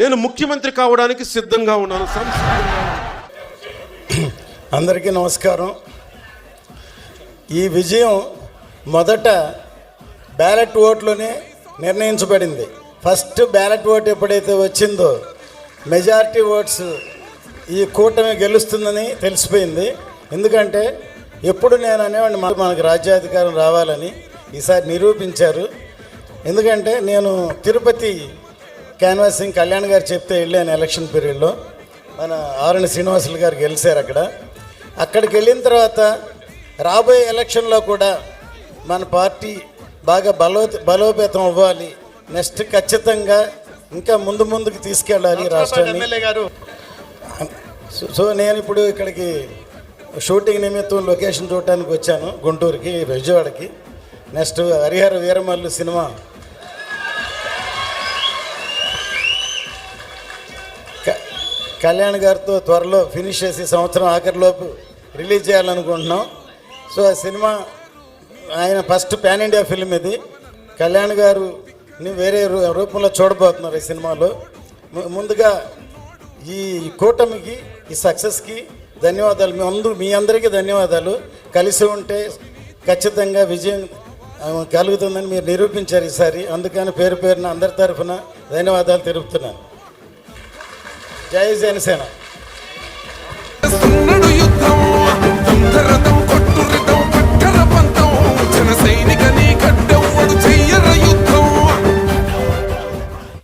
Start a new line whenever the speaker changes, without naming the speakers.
నేను ముఖ్యమంత్రి కావడానికి సిద్ధంగా ఉన్నాను.
అందరికీ నమస్కారం. ఈ విజయం మొదట బ్యాలెట్ ఓట్లోనే నిర్ణయించబడింది. ఫస్ట్ బ్యాలెట్ ఓట్ ఎప్పుడైతే వచ్చిందో మెజారిటీ ఓట్స్ ఈ కూటమి గెలుస్తుందని తెలిసిపోయింది. ఎందుకంటే ఎప్పుడు నేను అనేవాడిని మనకు రాజ్యాధికారం రావాలని ఈసారి నిరూపించారు. ఎందుకంటే నేను తిరుపతి క్యాన్వాసింగ్ కళ్యాణ్ గారు చెప్తే వెళ్ళాను ఎలక్షన్ పీరియడ్లో మన ఆరుని శ్రీనివాసులు గారు గెలిచారు అక్కడ. అక్కడికి వెళ్ళిన తర్వాత రాబోయే ఎలక్షన్లో కూడా మన పార్టీ బాగా బలో బలోపేతం అవ్వాలి. నెక్స్ట్ ఖచ్చితంగా ఇంకా ముందు ముందుకు తీసుకెళ్ళాలి రాష్ట్రాన్ని.
ఎమ్మెల్యే గారు.
సో- సో నేను ఇప్పుడు ఇక్కడికి షూటింగ్ నిమిత్తం లొకేషన్ చూడటానికి వచ్చాను గుంటూరుకి విజయవాడకి. నెక్స్ట్ హరిహర వీరమల్లు సినిమా కళ్యాణ్ గారితో త్వరలో ఫినిష్ చేసి సంవత్సరం ఆఖరిలోపు రిలీజ్ చేయాలనుకుంటున్నాం. సో ఆ సినిమా ఆయన ఫస్ట్ పాన్ ఇండియా ఫిల్మ్ ఇది. కళ్యాణ్ గారు వేరే రూ- రూపంలో చూడబోతున్నారు ఈ సినిమాలో. ముందుగా ఈ కూటమికి ఈ సక్సెస్కి ధన్యవాదాలు. మీ అందరూ మీ అందరికీ ధన్యవాదాలు. కలిసి ఉంటే ఖచ్చితంగా విజయం కలుగుతుందని మీరు నిరూపించారు ఈసారి. అందుకని పేరు పేరున అందరి తరఫున ధన్యవాదాలు తెలుపుతున్నాను. జై జనసేన.